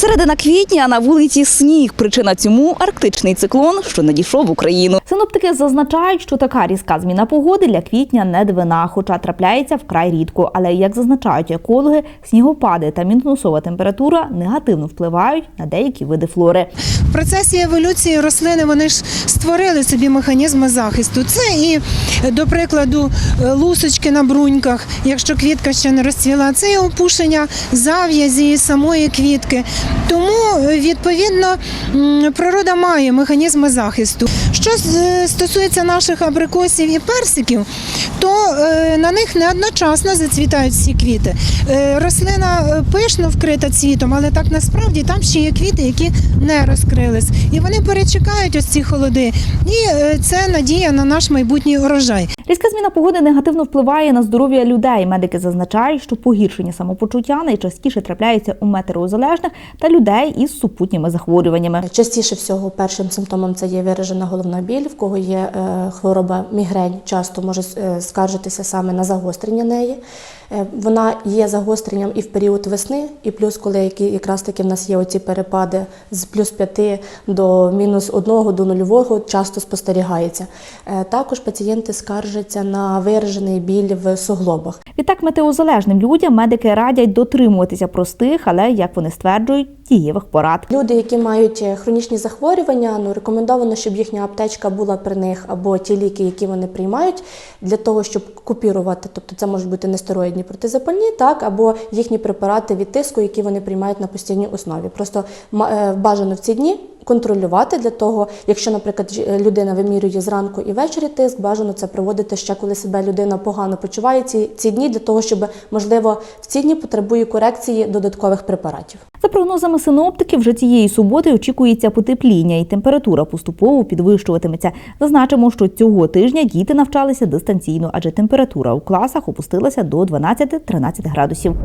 Середина квітня на вулиці сніг. Причина цьому арктичний циклон, що надійшов в Україну. Синоптики зазначають, що така різка зміна погоди для квітня не дивина, хоча трапляється вкрай рідко. Але як зазначають екологи, снігопади та мінусова температура негативно впливають на деякі види флори. В процесі еволюції рослини вони ж створили собі механізми захисту. Це і, до прикладу, лусочки на бруньках, якщо квітка ще не розцвіла, це і опушення зав'язі самої квітки. Тому, відповідно, природа має механізми захисту. Що е, стосується наших абрикосів і персиків, то е, на них не одночасно зацвітають всі квіти. Е, Рослина пишно вкрита цвітом, але так насправді там ще є квіти, які не розкрились. І вони перечекають ось ці холоди. І це надія на наш майбутній урожай. Різка зміна погоди негативно впливає на здоров'я людей. Медики зазначають, що погіршення самопочуття найчастіше трапляється у метеорозалежних та людей із супутніми захворюваннями. Частіше всього першим симптомом це є виражена головна біль, в кого є е, хвороба мігрень, часто може е, скаржитися саме на загострення неї. Е, Вона є загостренням і в період весни, і плюс, коли які, якраз таки в нас є оці перепади з плюс 5 до мінус 1 до нульового, часто спостерігається. Також пацієнти скаржаться на виражений біль в суглобах. Відтак, метеозалежним людям медики радять дотримуватися простих, але як вони стверджують, дієвих порад. Люди, які мають е, хронічні захворювання, ну рекомендовано, щоб їхня аптечка була при них або ті ліки, які вони приймають, для того, щоб купірувати. Тобто це можуть бути нестероїдні протизапальні, так або їхні препарати від тиску, які вони приймають на постійній основі. Просто е, бажано в ці дні. Контролювати для того, якщо, наприклад, людина вимірює зранку і ввечері тиск, бажано це проводити ще коли себе людина погано почуває ці, ці дні, для того, щоб можливо в ці дні потребує корекції додаткових препаратів. За прогнозами синоптиків, вже цієї суботи очікується потепління і температура поступово підвищуватиметься. Зазначимо, що цього тижня діти навчалися дистанційно, адже температура у класах опустилася до 12-13 градусів.